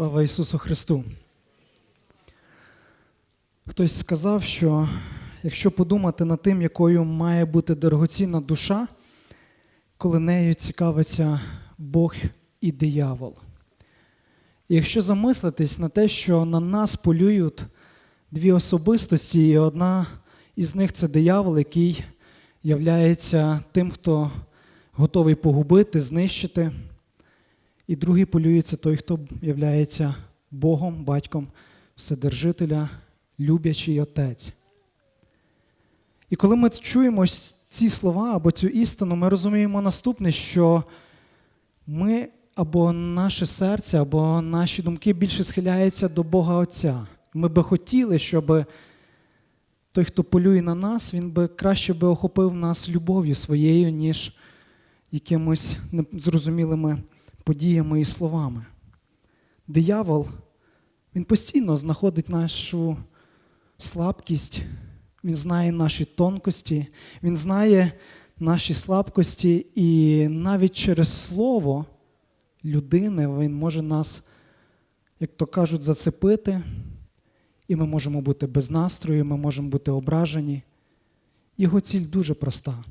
Слава Ісусу Христу! Хтось сказав, що якщо подумати над тим, якою має бути дорогоцінна душа, коли нею цікавиться Бог і диявол. І якщо замислитись на те, що на нас полюють дві особистості, і одна із них це диявол, який являється тим, хто готовий погубити, знищити. І другий полюється той, хто являється Богом, батьком Вседержителя, люблячий Отець. І коли ми чуємо ці слова або цю істину, ми розуміємо наступне, що ми або наше серце, або наші думки більше схиляються до Бога Отця. Ми би хотіли, щоб той, хто полює на нас, він би краще би охопив нас любов'ю своєю, ніж якимось незрозумілими подіями і словами. Диявол, він постійно знаходить нашу слабкість, він знає наші тонкості, він знає наші слабкості, і навіть через слово людини він може нас, як то кажуть, зацепити, і ми можемо бути без настрою, ми можемо бути ображені. Його ціль дуже проста.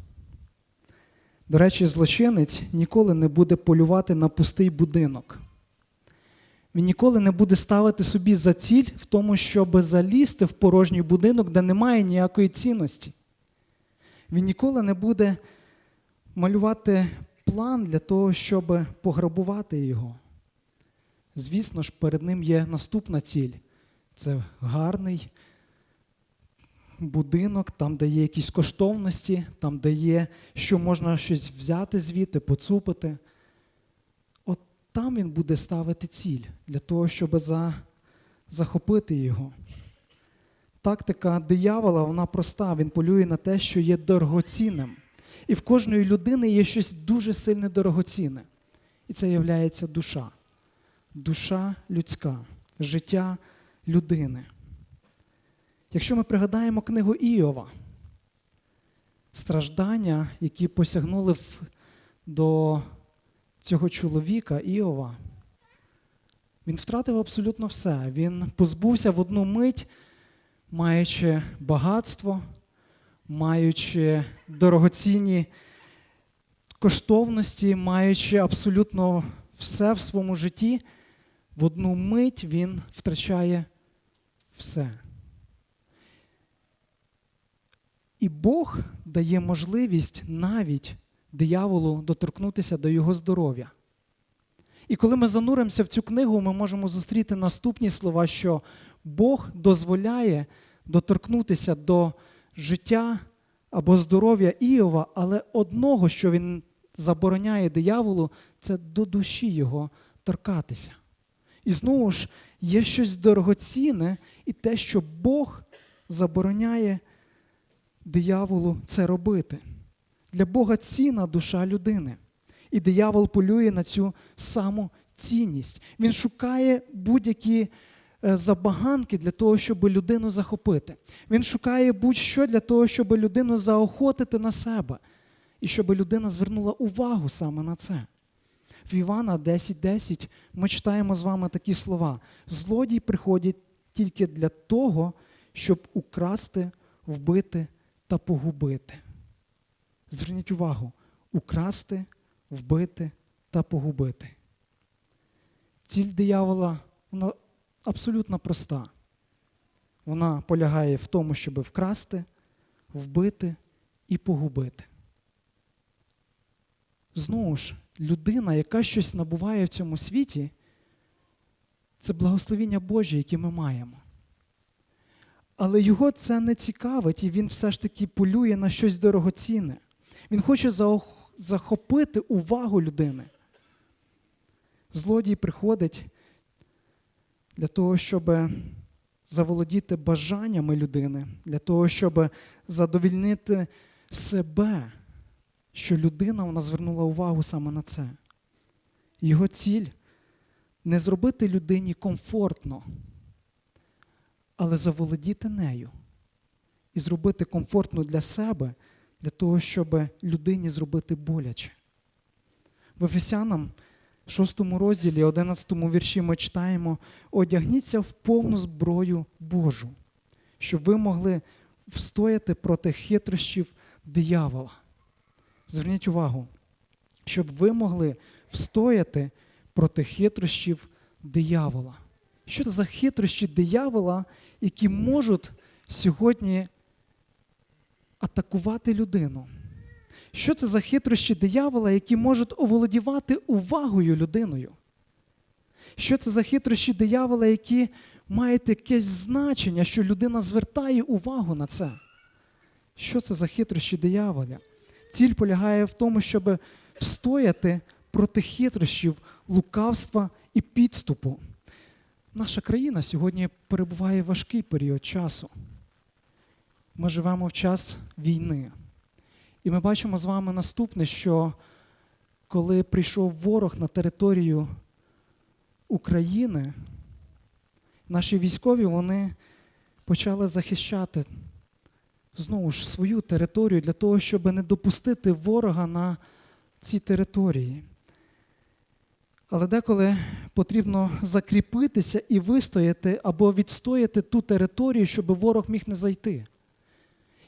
До речі, злочинець ніколи не буде полювати на пустий будинок. Він ніколи не буде ставити собі за ціль в тому, щоб залізти в порожній будинок, де немає ніякої цінності. Він ніколи не буде малювати план для того, щоб пограбувати його. Звісно ж, перед ним є наступна ціль це гарний будинок, там, де є якісь коштовності, там, де є, що можна щось взяти звідти, поцупити. От там він буде ставити ціль для того, щоб за, захопити його. Тактика диявола, вона проста, він полює на те, що є дорогоцінним. І в кожної людини є щось дуже сильне дорогоцінне. І це є душа. Душа людська, життя людини. Якщо ми пригадаємо книгу Іова, страждання, які посягнули до цього чоловіка Іова, він втратив абсолютно все. Він позбувся в одну мить, маючи багатство, маючи дорогоцінні коштовності, маючи абсолютно все в своєму житті, в одну мить він втрачає все. І Бог дає можливість навіть дияволу доторкнутися до його здоров'я. І коли ми зануримося в цю книгу, ми можемо зустріти наступні слова, що Бог дозволяє доторкнутися до життя або здоров'я Іова, але одного, що він забороняє дияволу, це до душі його торкатися. І знову ж є щось дорогоцінне і те, що Бог забороняє дияволу це робити. Для Бога цінна душа людини. І диявол полює на цю саму цінність. Він шукає будь-які е, забаганки для того, щоб людину захопити. Він шукає будь-що для того, щоб людину заохотити на себе. І щоб людина звернула увагу саме на це. В Івана 10.10 10 ми читаємо з вами такі слова: злодій приходить тільки для того, щоб украсти, вбити та погубити. Зверніть увагу, украсти, вбити та погубити. Ціль диявола вона абсолютно проста. Вона полягає в тому, щоб вкрасти, вбити і погубити. Знову ж, людина, яка щось набуває в цьому світі, це благословіння Боже, яке ми маємо. Але його це не цікавить, і він все ж таки полює на щось дорогоцінне. Він хоче захопити увагу людини. Злодій приходить для того, щоб заволодіти бажаннями людини, для того, щоб задовільнити себе, що людина вона звернула увагу саме на це. Його ціль не зробити людині комфортно але заволодіти нею і зробити комфортно для себе, для того, щоб людині зробити боляче. В Ефесянам в шостому розділі, 11 вірші ми читаємо: одягніться в повну зброю Божу, щоб ви могли встояти проти хитрощів диявола. Зверніть увагу, щоб ви могли встояти проти хитрощів диявола. Що це за хитрощі диявола, які можуть сьогодні атакувати людину? Що це за хитрощі диявола, які можуть оволодівати увагою людиною? Що це за хитрощі диявола, які мають якесь значення, що людина звертає увагу на це? Що це за хитрощі дияволя? Ціль полягає в тому, щоб встояти проти хитрощів, лукавства і підступу. Наша країна сьогодні перебуває важкий період часу. Ми живемо в час війни. І ми бачимо з вами наступне, що коли прийшов ворог на територію України, наші військові вони почали захищати знову ж свою територію для того, щоб не допустити ворога на ці території. Але деколи потрібно закріпитися і вистояти або відстояти ту територію, щоб ворог міг не зайти.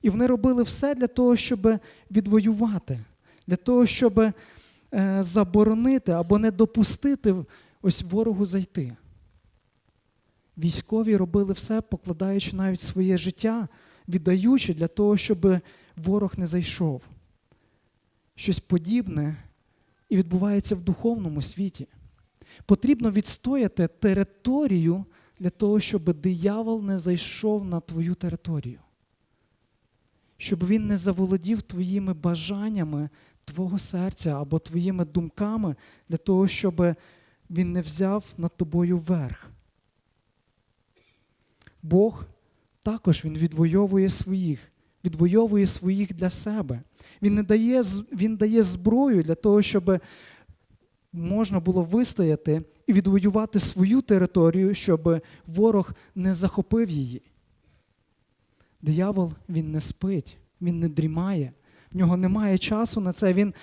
І вони робили все для того, щоб відвоювати, для того, щоб е, заборонити або не допустити ось ворогу зайти. Військові робили все, покладаючи навіть своє життя, віддаючи для того, щоб ворог не зайшов. Щось подібне і відбувається в духовному світі. Потрібно відстояти територію для того, щоб диявол не зайшов на твою територію. Щоб він не заволодів твоїми бажаннями твого серця або твоїми думками для того, щоб він не взяв над тобою верх. Бог також він відвоює своїх, відвоює своїх для себе. Він не дає, він дає зброю для того, щоб можна було вистояти і відвоювати свою територію, щоб ворог не захопив її. Диявол він не спить, він не дрімає, в нього немає часу на це. Він,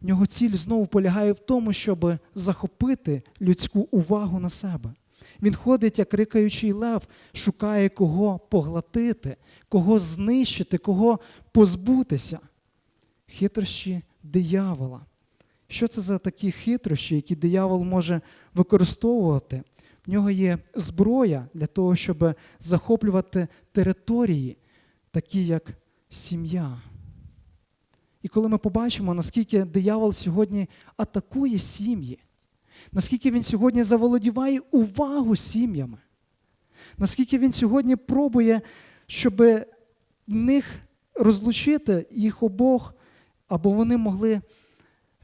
В нього ціль знову полягає в тому, щоб захопити людську увагу на себе. Він ходить, як рикаючий лев, шукає кого поглотити, кого знищити, кого позбутися. Хитрощі диявола. Що це за такі хитрощі, які диявол може використовувати? В нього є зброя для того, щоб захоплювати території, такі як сім'я. І коли ми побачимо, наскільки диявол сьогодні атакує сім'ї, наскільки він сьогодні заволодіває увагу сім'ями, наскільки він сьогодні пробує, щоб в них розлучити їх обох, або вони могли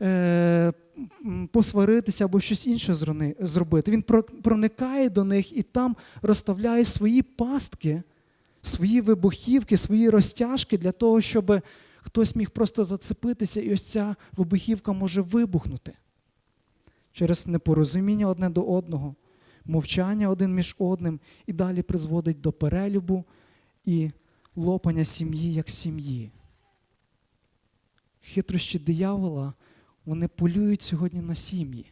е, посваритися або щось інше зробити. Він проникає до них і там розставляє свої пастки, свої вибухівки, свої розтяжки для того, щоб хтось міг просто зацепитися, і ось ця вибухівка може вибухнути через непорозуміння одне до одного, мовчання один між одним і далі призводить до перелюбу і лопання сім'ї як сім'ї. Хитрощі диявола, вони полюють сьогодні на сім'ї,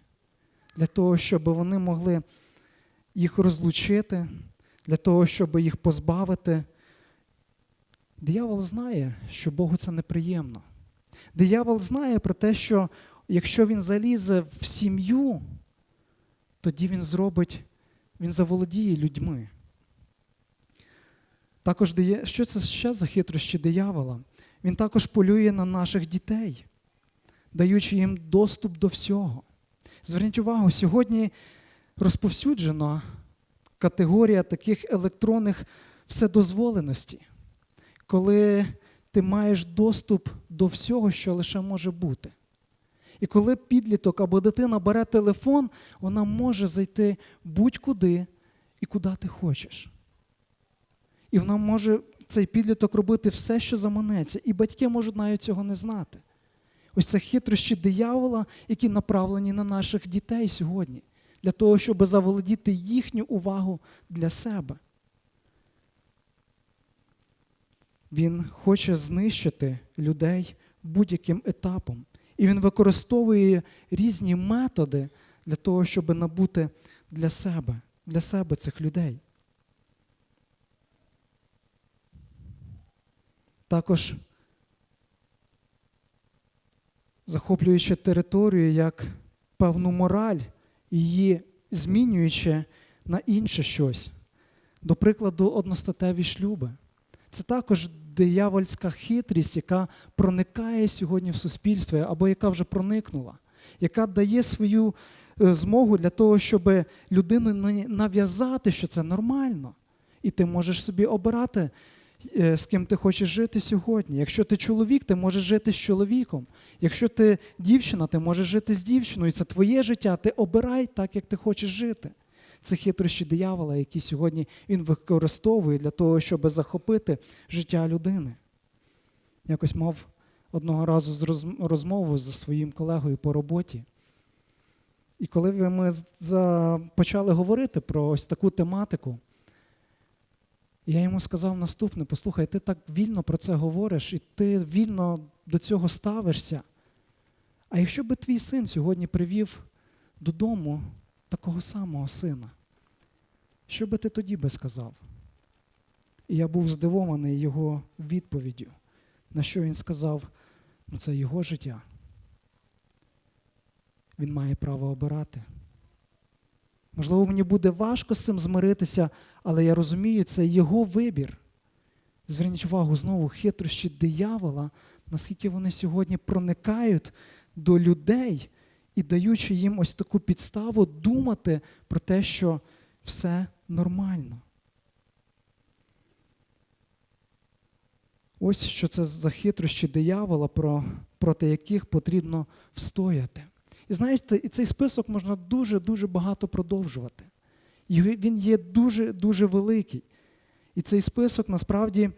для того, щоб вони могли їх розлучити, для того, щоб їх позбавити. Диявол знає, що Богу це неприємно. Диявол знає про те, що якщо він залізе в сім'ю, тоді він зробить, він заволодіє людьми. Також що це ще за хитрощі диявола? Він також полює на наших дітей, даючи їм доступ до всього. Зверніть увагу, сьогодні розповсюджена категорія таких електронних вседозволеності, коли ти маєш доступ до всього, що лише може бути. І коли підліток або дитина бере телефон, вона може зайти будь-куди і куди ти хочеш. І вона може цей підліток робити все, що заманеться, і батьки можуть навіть цього не знати. Ось це хитрощі диявола, які направлені на наших дітей сьогодні, для того, щоб заволодіти їхню увагу для себе. Він хоче знищити людей будь-яким етапом. І він використовує різні методи для того, щоб набути для себе, для себе цих людей. Також захоплюючи територію як певну мораль, її змінюючи на інше щось. До прикладу, одностатеві шлюби. Це також диявольська хитрість, яка проникає сьогодні в суспільство, або яка вже проникнула, яка дає свою е, змогу для того, щоб людину нав'язати, що це нормально. І ти можеш собі обирати, з ким ти хочеш жити сьогодні. Якщо ти чоловік, ти можеш жити з чоловіком. Якщо ти дівчина, ти можеш жити з дівчиною. Це твоє життя. Ти обирай так, як ти хочеш жити. Це хитрощі диявола, які сьогодні він використовує для того, щоб захопити життя людини. Якось мав одного разу розмову зі своїм колегою по роботі. І коли ми почали говорити про ось таку тематику, я йому сказав наступне: послухай, ти так вільно про це говориш, і ти вільно до цього ставишся. А якщо би твій син сьогодні привів додому такого самого сина, що би ти тоді би сказав? І я був здивований його відповіддю, на що він сказав, ну це його життя. Він має право обирати. Можливо, мені буде важко з цим змиритися, але я розумію, це його вибір. Зверніть увагу знову хитрощі диявола, наскільки вони сьогодні проникають до людей і даючи їм ось таку підставу думати про те, що все нормально. Ось що це за хитрощі диявола, про, проти яких потрібно встояти. І знаєте, і цей список можна дуже-дуже багато продовжувати. І він є дуже-дуже великий. І цей список насправді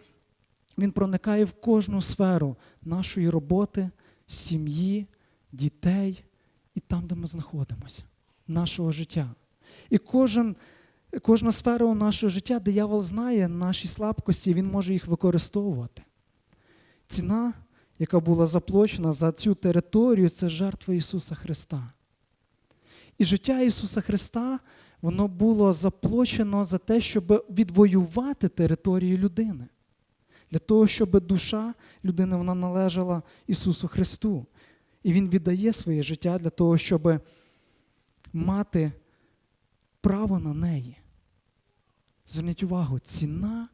він проникає в кожну сферу нашої роботи, сім'ї, дітей і там, де ми знаходимося, нашого життя. І кожен, кожна сфера у нашого життя, диявол знає наші слабкості, він може їх використовувати. Ціна, яка була заплачена за цю територію, це жертва Ісуса Христа. І життя Ісуса Христа, воно було заплачено за те, щоб відвоювати територію людини. Для того, щоб душа людини вона належала Ісусу Христу. І Він віддає своє життя для того, щоб мати право на неї. Зверніть увагу, ціна,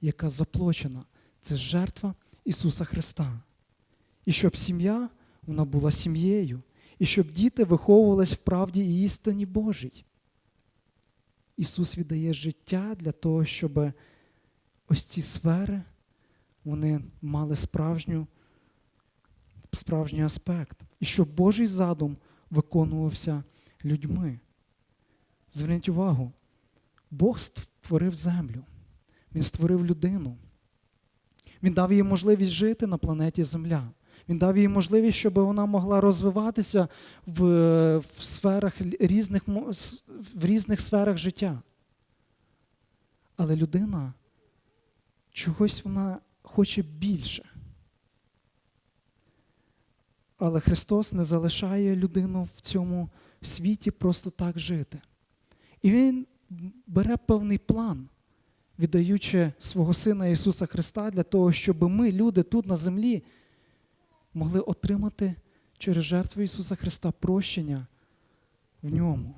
яка заплачена, це жертва Ісуса Христа. І щоб сім'я вона була сім'єю, і щоб діти виховувались в правді і істині Божій. Ісус віддає життя для того, щоб ось ці сфери вони мали справжню, справжній аспект. І щоб Божий задум виконувався людьми. Зверніть увагу, Бог створив землю, Він створив людину. Він дав їй можливість жити на планеті Земля. Він дав їй можливість, щоб вона могла розвиватися в, в сферах різних, в різних сферах життя. Але людина чогось вона хоче більше. Але Христос не залишає людину в цьому світі просто так жити. І Він бере певний план, віддаючи свого Сина Ісуса Христа для того, щоб ми, люди тут на землі, могли отримати через жертву Ісуса Христа прощення в ньому.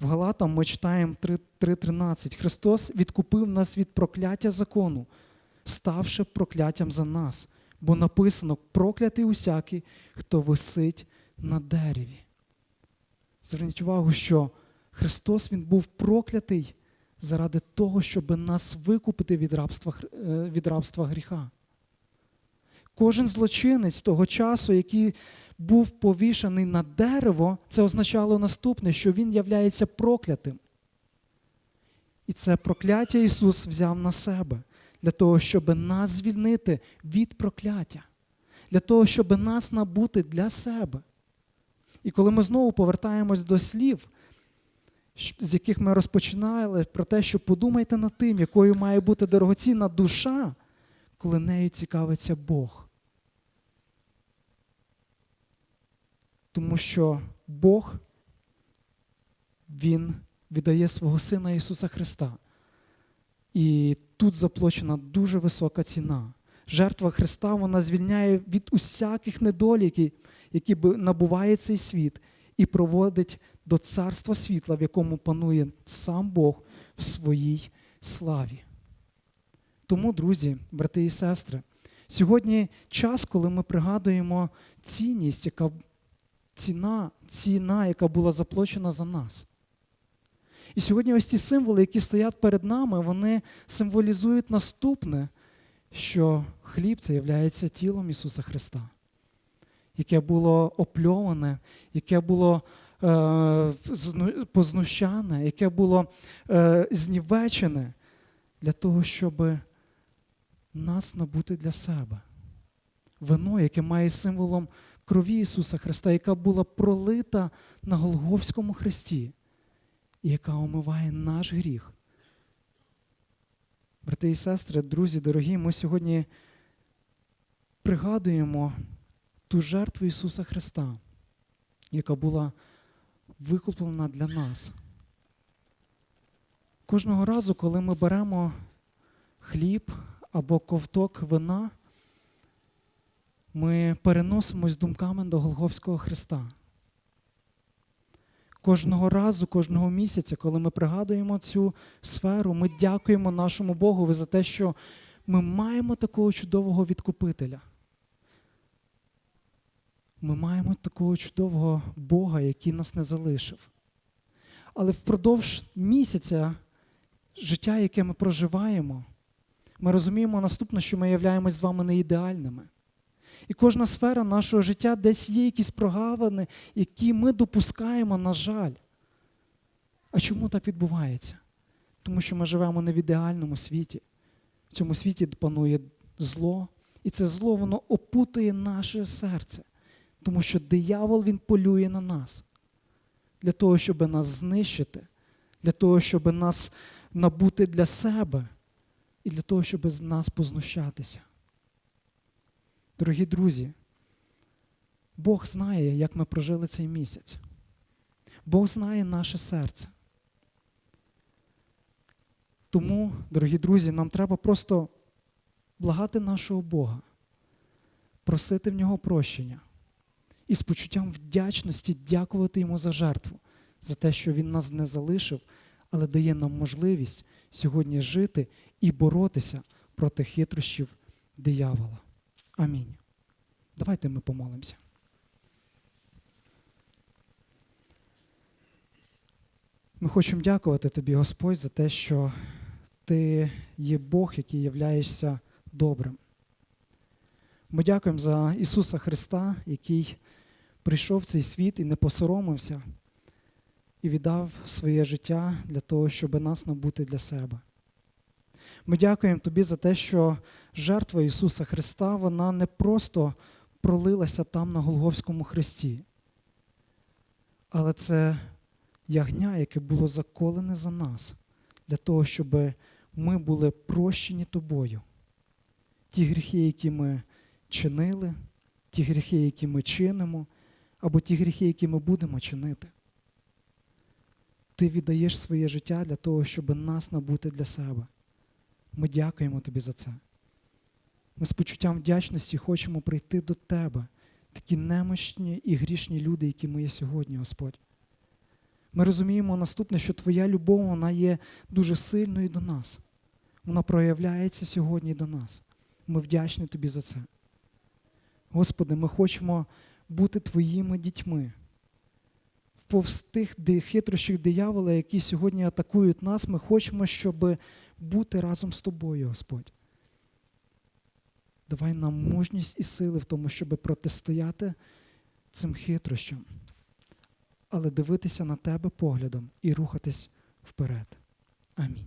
В Галатам ми читаємо 3.13. Христос відкупив нас від прокляття закону, ставши прокляттям за нас. Бо написано проклятий усякий, хто висить на дереві. Зверніть увагу, що Христос Він був проклятий заради того, щоб нас викупити від рабства, е, від рабства гріха. Кожен злочинець того часу, який був повішаний на дерево, це означало наступне, що він являється проклятим. І це прокляття Ісус взяв на себе для того, щоб нас звільнити від прокляття, для того, щоб нас набути для себе. І коли ми знову повертаємось до слів, з яких ми розпочинали, про те, що подумайте над тим, якою має бути дорогоцінна душа, коли нею цікавиться Бог. Тому що Бог, Він віддає свого Сина Ісуса Христа. І тут заплачена дуже висока ціна. Жертва Христа вона звільняє від усяких недоліків, які набуває цей світ, і проводить до царства світла, в якому панує сам Бог в своїй славі. Тому, друзі, брати і сестри, сьогодні час, коли ми пригадуємо цінність, яка ціна, ціна, яка була заплачена за нас. І сьогодні ось ці символи, які стоять перед нами, вони символізують наступне, що хліб це є тілом Ісуса Христа, яке було опльоване, яке було е, познущане, яке було е, знівечене для того, щоб нас набути для себе. Вино, яке має символом крові Ісуса Христа, яка була пролита на Голговському хресті, і яка омиває наш гріх. Брати і сестри, друзі, дорогі, ми сьогодні пригадуємо ту жертву Ісуса Христа, яка була викуплена для нас. Кожного разу, коли ми беремо хліб або ковток вина, ми переносимось думками до Голговського Христа. Кожного разу, кожного місяця, коли ми пригадуємо цю сферу, ми дякуємо нашому Богові за те, що ми маємо такого чудового відкупителя. Ми маємо такого чудового Бога, який нас не залишив. Але впродовж місяця життя, яке ми проживаємо, ми розуміємо наступне, що ми являємось з вами не ідеальними. І кожна сфера нашого життя десь є якісь прогавини, які ми допускаємо, на жаль. А чому так відбувається? Тому що ми живемо не в ідеальному світі. В цьому світі панує зло, і це зло воно опутує наше серце. Тому що диявол він полює на нас для того, щоб нас знищити, для того, щоб нас набути для себе і для того, щоб з нас познущатися. Дорогі друзі, Бог знає, як ми прожили цей місяць. Бог знає наше серце. Тому, дорогі друзі, нам треба просто благати нашого Бога, просити в нього прощення і з почуттям вдячності дякувати йому за жертву, за те, що Він нас не залишив, але дає нам можливість сьогодні жити і боротися проти хитрощів диявола. Амінь. Давайте ми помолимося. Ми хочемо дякувати тобі, Господь, за те, що ти є Бог, який являєшся добрим. Ми дякуємо за Ісуса Христа, який прийшов в цей світ і не посоромився, і віддав своє життя для того, щоб нас набути для себе. Ми дякуємо Тобі за те, що жертва Ісуса Христа, вона не просто пролилася там на Голговському хресті, але це ягня, яке було заколене за нас, для того, щоб ми були прощені Тобою. Ті гріхи, які ми чинили, ті гріхи, які ми чинимо, або ті гріхи, які ми будемо чинити. Ти віддаєш своє життя для того, щоб нас набути для себе. Ми дякуємо тобі за це. Ми з почуттям вдячності хочемо прийти до тебе, такі немощні і грішні люди, які ми є сьогодні, Господь. Ми розуміємо наступне, що Твоя любов вона є дуже сильною до нас. Вона проявляється сьогодні до нас. Ми вдячні Тобі за це. Господи, ми хочемо бути Твоїми дітьми. Вповз тих хитрощів диявола, які сьогодні атакують нас, ми хочемо, щоб бути разом з тобою, Господь. Давай нам мужність і сили в тому, щоб протистояти цим хитрощам, але дивитися на тебе поглядом і рухатись вперед. Амінь.